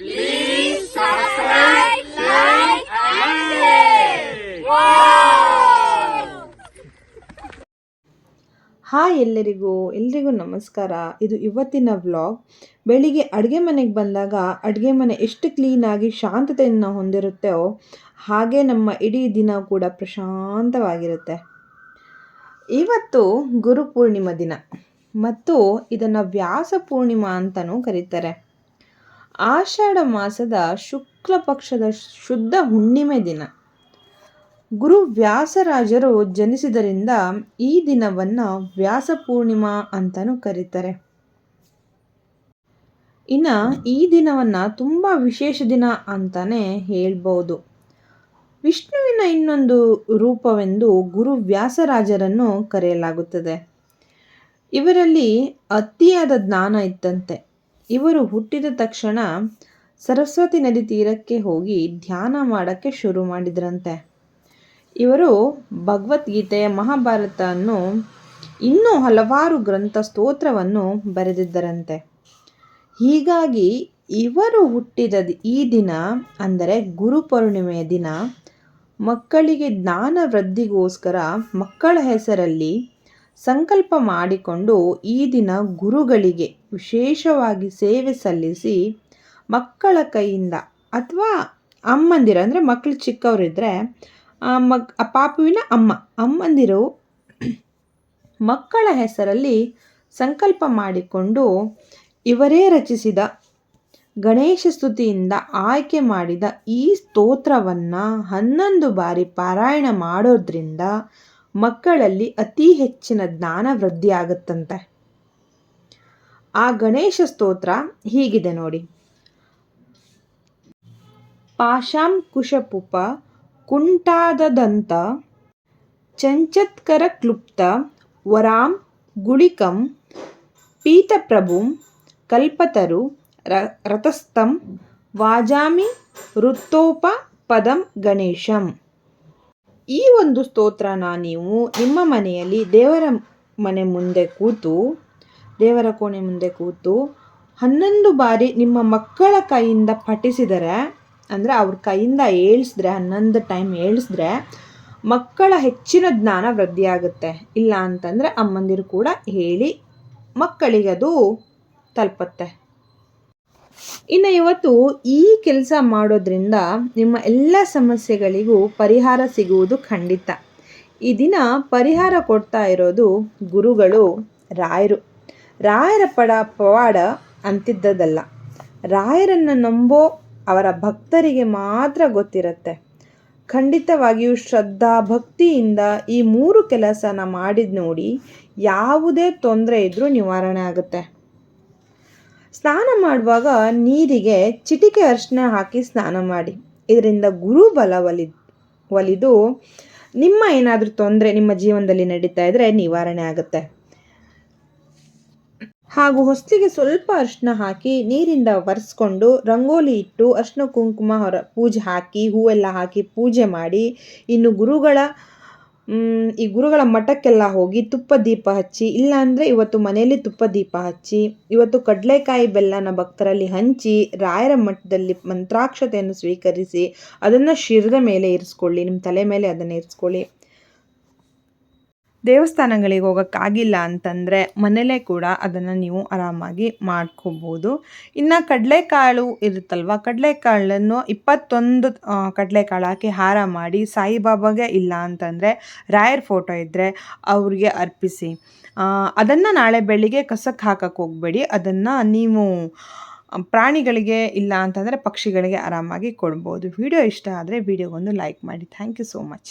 Please subscribe, like, and share. Hi ಎಲ್ಲರಿಗೂ ಎಲ್ರಿಗೂ ನಮಸ್ಕಾರ. ಇದು ಇವತ್ತಿನ ವ್ಲಾಗ್. ಬೆಳಿಗ್ಗೆ ಅಡುಗೆ ಮನೆಗೆ ಬಂದಾಗ ಅಡುಗೆ ಮನೆ ಎಷ್ಟು ಕ್ಲೀನಾಗಿ ಶಾಂತತೆಯನ್ನು ಹೊಂದಿರುತ್ತೋ ಹಾಗೆ ನಮ್ಮ ಇಡೀ ದಿನ ಕೂಡ ಪ್ರಶಾಂತವಾಗಿರುತ್ತೆ. ಇವತ್ತು ಗುರು ಪೂರ್ಣಿಮಾ ದಿನ. ಮತ್ತು ಇದನ್ನು ವ್ಯಾಸ ಪೂರ್ಣಿಮಾ ಅಂತಲೂ ಕರೀತಾರೆ. ಆಷಾಢ ಮಾಸದ ಶುಕ್ಲ ಪಕ್ಷದ ಶುದ್ಧ ಹುಣ್ಣಿಮೆ ದಿನ. ಗುರು ವ್ಯಾಸರಾಜರು ಜನಿಸಿದರಿಂದ ಈ ದಿನವನ್ನು ವ್ಯಾಸ ಪೂರ್ಣಿಮಾ ಅಂತಲೂ ಕರೀತಾರೆ. ಇನ್ನು ಈ ದಿನವನ್ನು ತುಂಬ ವಿಶೇಷ ದಿನ ಅಂತಲೇ ಹೇಳ್ಬೋದು. ವಿಷ್ಣುವಿನ ಇನ್ನೊಂದು ರೂಪವೆಂದು ಗುರು ವ್ಯಾಸರಾಜರನ್ನು ಕರೆಯಲಾಗುತ್ತದೆ. ಇವರಲ್ಲಿ ಅತಿಯಾದ ಜ್ಞಾನ ಇತ್ತಂತೆ. ಇವರು ಹುಟ್ಟಿದ ತಕ್ಷಣ ಸರಸ್ವತಿ ನದಿ ತೀರಕ್ಕೆ ಹೋಗಿ ಧ್ಯಾನ ಮಾಡೋಕ್ಕೆ ಶುರು ಮಾಡಿದ್ರಂತೆ. ಇವರು ಭಗವದ್ಗೀತೆ ಮಹಾಭಾರತವನ್ನು ಇನ್ನೂ ಹಲವಾರು ಗ್ರಂಥ ಸ್ತೋತ್ರವನ್ನು ಬರೆದಿದ್ದರಂತೆ. ಹೀಗಾಗಿ ಇವರು ಹುಟ್ಟಿದ ಈ ದಿನ ಅಂದರೆ ಗುರುಪೂರ್ಣಿಮೆಯ ದಿನ, ಮಕ್ಕಳಿಗೆ ಜ್ಞಾನ ವೃದ್ಧಿಗೋಸ್ಕರ ಮಕ್ಕಳ ಹೆಸರಲ್ಲಿ ಸಂಕಲ್ಪ ಮಾಡಿಕೊಂಡು ಈ ದಿನ ಗುರುಗಳಿಗೆ ವಿಶೇಷವಾಗಿ ಸೇವೆ ಸಲ್ಲಿಸಿ ಮಕ್ಕಳ ಕೈಯಿಂದ ಅಥವಾ ಅಮ್ಮಂದಿರ, ಅಂದರೆ ಮಕ್ಕಳು ಚಿಕ್ಕವರಿದ್ದರೆ ಮಗ್ ಪಾಪುವಿನ ಅಮ್ಮ ಅಮ್ಮಂದಿರು ಮಕ್ಕಳ ಹೆಸರಲ್ಲಿ ಸಂಕಲ್ಪ ಮಾಡಿಕೊಂಡು ಇವರೇ ರಚಿಸಿದ ಗಣೇಶ ಸ್ತುತಿಯಿಂದ ಆಯ್ಕೆ ಮಾಡಿದ ಈ ಸ್ತೋತ್ರವನ್ನು ಹನ್ನೊಂದು ಬಾರಿ ಪಾರಾಯಣ ಮಾಡೋದ್ರಿಂದ ಮಕ್ಕಳಲ್ಲಿ ಅತಿ ಹೆಚ್ಚಿನ ಜ್ಞಾನ ವೃದ್ಧಿಯಾಗುತ್ತಂತೆ. ಆ ಗಣೇಶ ಸ್ತೋತ್ರ ಹೀಗಿದೆ ನೋಡಿ. ಪಾಶಾಂ ಕುಶಪುಪ ಕುಂಟಾದದಂತ ಚಂಚತ್ಕರ ಕ್ಲುಪ್ತ ವರಾಂ ಗುಳಿಕಂ ಪೀತಪ್ರಭುಂ ಕಲ್ಪತರು ರಥಸ್ಥಂ ವಾಜಾಮಿ ವೃತ್ತೋಪ ಪದಂ ಗಣೇಶಂ. ಈ ಒಂದು ಸ್ತೋತ್ರನ ನೀವು ನಿಮ್ಮ ಮನೆಯಲ್ಲಿ ದೇವರ ಮನೆ ಮುಂದೆ ಕೂತು, ದೇವರ ಕೋಣೆ ಮುಂದೆ ಕೂತು ಹನ್ನೊಂದು ಬಾರಿ ನಿಮ್ಮ ಮಕ್ಕಳ ಕೈಯಿಂದ ಪಠಿಸಿದರೆ, ಅಂದರೆ ಅವ್ರ ಕೈಯಿಂದ ಏಳಿಸಿದ್ರೆ, ಹನ್ನೊಂದು ಟೈಮ್ ಏಳಿಸಿದ್ರೆ ಮಕ್ಕಳ ಹೆಚ್ಚಿನ ಜ್ಞಾನ ವೃದ್ಧಿಯಾಗುತ್ತೆ. ಇಲ್ಲ ಅಂತಂದರೆ ಅಮ್ಮಂದಿರು ಕೂಡ ಹೇಳಿ ಮಕ್ಕಳಿಗೆ ಅದು ತಲುಪತ್ತೆ. ಇನ್ನು ಇವತ್ತು ಈ ಕೆಲಸ ಮಾಡೋದ್ರಿಂದ ನಿಮ್ಮ ಎಲ್ಲ ಸಮಸ್ಯೆಗಳಿಗೂ ಪರಿಹಾರ ಸಿಗುವುದು ಖಂಡಿತ. ಈ ದಿನ ಪರಿಹಾರ ಕೊಡ್ತಾ ಇರೋದು ಗುರುಗಳು, ರಾಯರು. ರಾಯರ ಪಡ ಪವಾಡ ಅಂತಿದ್ದದಲ್ಲ. ರಾಯರನ್ನು ನಂಬೋ ಅವರ ಭಕ್ತರಿಗೆ ಮಾತ್ರ ಗೊತ್ತಿರುತ್ತೆ. ಖಂಡಿತವಾಗಿಯೂ ಶ್ರದ್ಧಾ ಭಕ್ತಿಯಿಂದ ಈ ಮೂರು ಕೆಲಸನ ಮಾಡಿದ ನೋಡಿ ಯಾವುದೇ ತೊಂದರೆ ಇದ್ದರೂ ನಿವಾರಣೆ ಆಗುತ್ತೆ. ಸ್ನಾನ ಮಾಡುವಾಗ ನೀರಿಗೆ ಚಿಟಿಕೆ ಅರಿಶಿನ ಹಾಕಿ ಸ್ನಾನ ಮಾಡಿ. ಇದರಿಂದ ಗುರು ಬಲ ಒಲಿ, ಒಲಿದು ನಿಮ್ಮ ಏನಾದರೂ ತೊಂದರೆ ನಿಮ್ಮ ಜೀವನದಲ್ಲಿ ನಡೀತಾ ಇದ್ದರೆ ನಿವಾರಣೆ ಆಗುತ್ತೆ. ಹಾಗೂ ಹೊಸ್ತಿಗೆ ಸ್ವಲ್ಪ ಅರಿಶಿನ ಹಾಕಿ ನೀರಿಂದ ಒರೆಸ್ಕೊಂಡು ರಂಗೋಲಿ ಇಟ್ಟು ಅರಿಶಿನ ಕುಂಕುಮ ಹೊರ ಪೂಜೆ ಹಾಕಿ ಹೂವೆಲ್ಲ ಹಾಕಿ ಪೂಜೆ ಮಾಡಿ ಇನ್ನು ಗುರುಗಳ ಈ ಗುರುಗಳ ಮಠಕ್ಕೆಲ್ಲ ಹೋಗಿ ತುಪ್ಪ ದೀಪ ಹಚ್ಚಿ, ಇಲ್ಲಾಂದರೆ ಇವತ್ತು ಮನೆಯಲ್ಲಿ ತುಪ್ಪ ದೀಪ ಹಚ್ಚಿ, ಇವತ್ತು ಕಡಲೆಕಾಯಿ ಬೆಲ್ಲನ ಭಕ್ತರಲ್ಲಿ ಹಂಚಿ, ರಾಯರ ಮಠದಲ್ಲಿ ಮಂತ್ರಾಕ್ಷತೆಯನ್ನು ಸ್ವೀಕರಿಸಿ, ಅದನ್ನು ಶಿರದ ಮೇಲೆ ಇರಿಸ್ಕೊಳ್ಳಿ ನಿಮ್ಮ ತಲೆ ಮೇಲೆ ಅದನ್ನು ಇರಿಸ್ಕೊಳ್ಳಿ. ದೇವಸ್ಥಾನಗಳಿಗೆ ಹೋಗೋಕ್ಕಾಗಿಲ್ಲ ಅಂತಂದರೆ ಮನೆಯಲ್ಲೇ ಕೂಡ ಅದನ್ನು ನೀವು ಆರಾಮಾಗಿ ಮಾಡ್ಕೋಬೋದು. ಇನ್ನು ಕಡಲೆಕಾಳು ಇರುತ್ತಲ್ವ? ಕಡಲೆಕಾಳನ್ನು ಇಪ್ಪತ್ತೊಂದು ಕಡಲೆಕಾಳು ಹಾಕಿ ಹಾರ ಮಾಡಿ ಸಾಯಿಬಾಬಾಗೆ ಇಲ್ಲ ಅಂತಂದರೆ ರಾಯರ್ ಫೋಟೋ ಇದ್ದರೆ ಅವ್ರಿಗೆ ಅರ್ಪಿಸಿ. ಅದನ್ನು ನಾಳೆ ಬೆಳಿಗ್ಗೆ ಕಸಕ್ಕೆ ಹಾಕಕ್ಕೆ ಹೋಗಬೇಡಿ. ಅದನ್ನು ನೀವು ಪ್ರಾಣಿಗಳಿಗೆ ಇಲ್ಲ ಅಂತಂದರೆ ಪಕ್ಷಿಗಳಿಗೆ ಆರಾಮಾಗಿ ಕೊಡ್ಬೋದು. ವಿಡಿಯೋ ಇಷ್ಟ ಆದರೆ ವಿಡಿಯೋಗೊಂದು ಲೈಕ್ ಮಾಡಿ. Thank you so much.